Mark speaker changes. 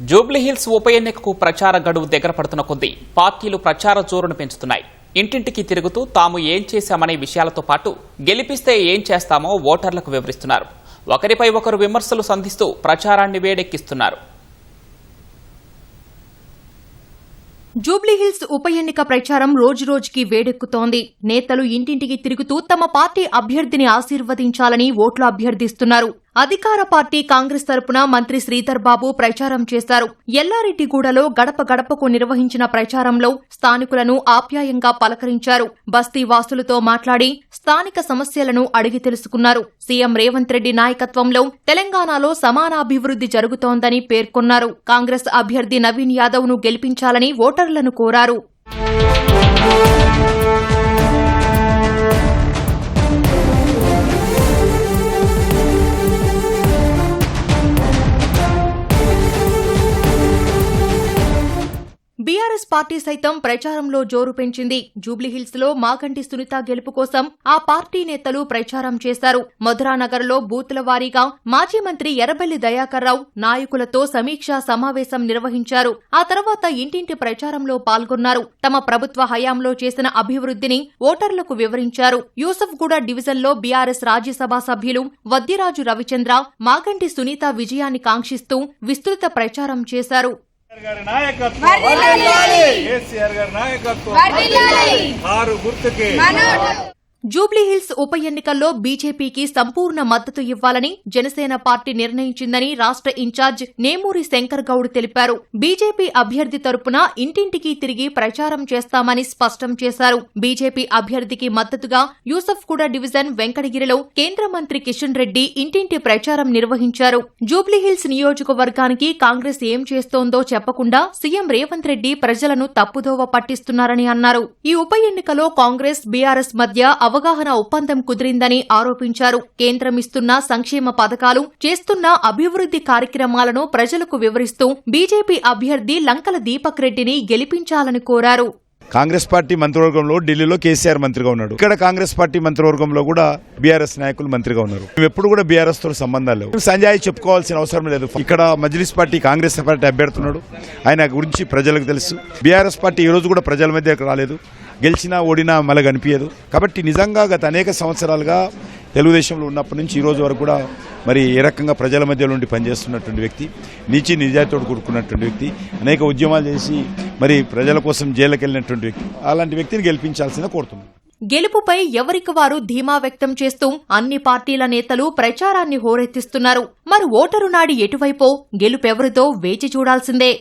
Speaker 1: జూబ్లీహిల్స్ ఉప ఎన్నికకు ప్రచార గడువు దగ్గర పడుతున్న కొద్దీ పార్టీలు ప్రచార జోరును పెంచుతున్నాయి. ఇంటింటికి తిరుగుతూ తాము ఏం చేశామనే విషయాలతో పాటు గెలిపిస్తే ఏం చేస్తామో ఓటర్లకు వివరిస్తున్నారు. ఒకరిపై ఒకరు విమర్శలు సంధిస్తూ ప్రచారాన్ని వేడెక్కిస్తున్నారు.
Speaker 2: జూబ్లీహిల్స్ ఉప ఎన్నిక ప్రచారం రోజురోజుకి వేడెక్కుతోంది. నేతలు ఇంటింటికి తిరుగుతూ తమ పార్టీ అభ్యర్థిని ఆశీర్వదించాలని ఓట్లు అభ్యర్థిస్తున్నారు. అధికార పార్టీ కాంగ్రెస్ తరపున మంత్రి శ్రీధర్ బాబు ప్రచారం చేశారు. ఎల్లారెడ్డిగూడలో గడప గడపకు నిర్వహించిన ప్రచారంలో స్థానికులను ఆప్యాయంగా పలకరించారు. బస్తీ వాసులతో మాట్లాడి స్థానిక సమస్యలను అడిగి తెలుసుకున్నారు. సీఎం రేవంత్ రెడ్డి నాయకత్వంలో తెలంగాణలో సమానాభివృద్ధి జరుగుతోందని పేర్కొన్నారు. కాంగ్రెస్ అభ్యర్థి నవీన్ యాదవ్ను గెలిపించాలని ఓటర్లను కోరారు. బీఆర్ఎస్ పార్టీ సైతం ప్రచారంలో జోరు పెంచింది. జూబ్లీహిల్స్లో మాగంటి సునీత గెలుపు కోసం ఆ పార్టీ నేతలు ప్రచారం చేశారు. మధురానగర్లో బూతుల వారీగా మాజీ మంత్రి ఎర్రబెల్లి దయాకర్రావు నాయకులతో సమీక్షా సమావేశం నిర్వహించారు. ఆ తర్వాత ఇంటింటి ప్రచారంలో పాల్గొన్నారు. తమ ప్రభుత్వ హయాంలో చేసిన అభివృద్ధిని ఓటర్లకు వివరించారు. యూసఫ్గూడ డివిజన్లో బీఆర్ఎస్ రాజ్యసభ సభ్యులు వద్దిరాజు రవిచంద్ర మాగంటి సునీత విజయాన్ని కాంక్షిస్తూ విస్తృత ప్రచారం చేశారు.
Speaker 3: గారి నాయకత్వం. కేసీఆర్ గారి నాయకత్వం. కారు గుర్తుకి
Speaker 2: జూబ్లీహిల్స్ ఉప ఎన్నికల్లో బీజేపీకి సంపూర్ణ మద్దతు ఇవ్వాలని జనసేన పార్టీ నిర్ణయించిందని రాష్ట్ర ఇన్ఛార్జ్ నేమూరి శంకర్ గౌడ్ తెలిపారు. బీజేపీ అభ్యర్థి తరపున ఇంటింటికి తిరిగి ప్రచారం చేస్తామని స్పష్టం చేశారు. బీజేపీ అభ్యర్థికి మద్దతుగా యూసఫ్గూడ డివిజన్ వెంకటగిరిలో కేంద్ర మంత్రి కిషన్ రెడ్డి ఇంటింటి ప్రచారం నిర్వహించారు. జూబ్లీహిల్స్ నియోజకవర్గానికి కాంగ్రెస్ ఏం చేస్తోందో చెప్పకుండా సీఎం రేవంత్ రెడ్డి ప్రజలను తప్పుదోవ పట్టిస్తున్నారని అన్నారు. ఈ ఉప ఎన్నికలో కాంగ్రెస్ బీఆర్ఎస్ మధ్య అవగాహన ఒప్పందం కుదిరిందని ఆరోపించారు. కేంద్రం ఇస్తున్న సంక్షేమ పథకాలు చేస్తున్న అభివృద్ధి కార్యక్రమాలను ప్రజలకు వివరిస్తూ బీజేపీ అభ్యర్థి లంకల దీపక్ రెడ్డిని గెలిపించాలని కోరారు.
Speaker 4: కాంగ్రెస్ పార్టీ మంత్రివర్గంలో ఢిల్లీలో కేసీఆర్ మంత్రిగా ఉన్నాడు. ఇక్కడ కాంగ్రెస్ పార్టీ మంత్రివర్గంలో కూడా బీఆర్ఎస్ నాయకులు మంత్రిగా ఉన్నారు. ఎప్పుడు కూడా బీఆర్ఎస్తో సంబంధాలు లేవు. సంజయ్ చెప్పుకోవాల్సిన అవసరం లేదు. ఇక్కడ మజ్లిస్ పార్టీ కాంగ్రెస్ పార్టీ అభ్యర్థున్నాడు ఆయన గురించి ప్రజలకు తెలుసు. బీఆర్ఎస్ పార్టీ ఈ రోజు కూడా ప్రజల మధ్యకు రాలేదు. గెలిచినా ఓడినా మళ్ళీ కనిపించదు కాబట్టి నిజంగా గత అనేక సంవత్సరాలుగా తెలుగుదేశంలో ఉన్నప్పటి నుంచి ఈరోజు వరకు కూడా మరి ఏ రకంగా ప్రజల మధ్యలో ఉండి పనిచేస్తున్నటువంటి వ్యక్తి నీచి నిజాయితీతో కూడుకున్నటువంటి వ్యక్తి అనేక ఉద్యమాలు చేసి మరి ప్రజల కోసం జైలుకి వెళ్ళినటువంటి వ్యక్తి అలాంటి వ్యక్తిని గెలిపించాల్సిందే కోరుతున్నాను.
Speaker 2: గెలుపుపై ఎవరికి వారు ధీమా వ్యక్తం చేస్తూ అన్ని పార్టీల నేతలు ప్రచారాన్ని హోరెత్తిస్తున్నారు. మరి ఓటరు నాడి ఎటువైపో గెలుపెవరితో వేచి చూడాల్సిందే.